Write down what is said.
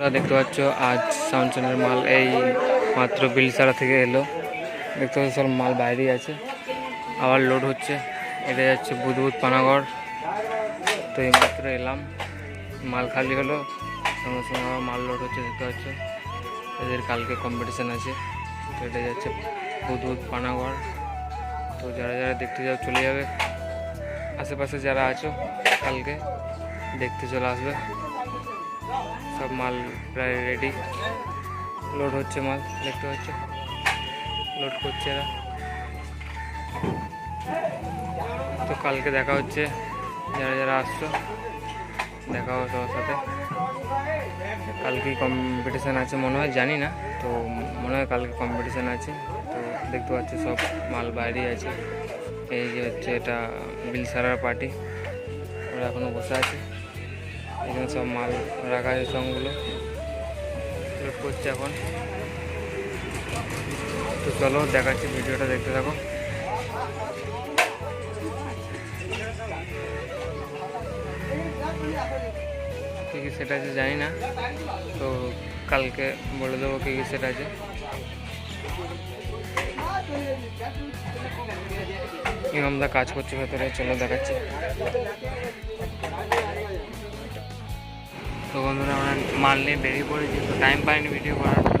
দেখতে পাচ্ছ, আজ সাউন্ডসনের মাল এই মাত্র বিলসারা থেকে এলো। দেখতে পাচ্ছ সব মাল বাইরেই আছে। আবার লোড হচ্ছে। এটা যাচ্ছে বুধবুধ পানাগড়। তো এই মাত্র এলাম। মাল খালি হলো। সঙ্গে সঙ্গে আবার মাল লোড হচ্ছে, দেখতে পাচ্ছ। এদের কালকে কম্পিটিশান আছে। তো এটা যাচ্ছে বুধবুধ পানাগড়। তো যারা যারা দেখতে যাও, চলে যাবে। আশেপাশে যারা আছো, কালকে দেখতে চলে আসবে। সব মাল প্রায় রেডি লোড হচ্ছে মাল, দেখতে পাচ্ছ? লোড করছে এরা। তো কালকে দেখা হচ্ছে, যারা যারা আসছো, দেখা হবে সবার সাথে। কালকে কম্পিটিশান আছে মনে হয়, জানি না। তো মনে হয় কালকে কম্পিটিশান আছে। তো দেখতে পাচ্ছ সব মাল বাইরেই আছে। এই যে হচ্ছে এটা বিলসারার পার্টি ওরা এখনও বসে আছে। এখানে সব মাল রাখা আছে সঙ্গগুলো লোড করছে এখন। তো চলো দেখাচ্ছি, ভিডিওটা দেখতে থাকো। কী কী সেট আছে জানি না। তো কালকে বলে দেবো কী কী সেট আছে। ইমামদা কাজ করছে ভেতরে, চলো দেখাচ্ছি। তো বন্ধুরা আমরা মাল নিয়ে বেরিয়ে পড়েছি তো টাইম পাইনি ভিডিও করার।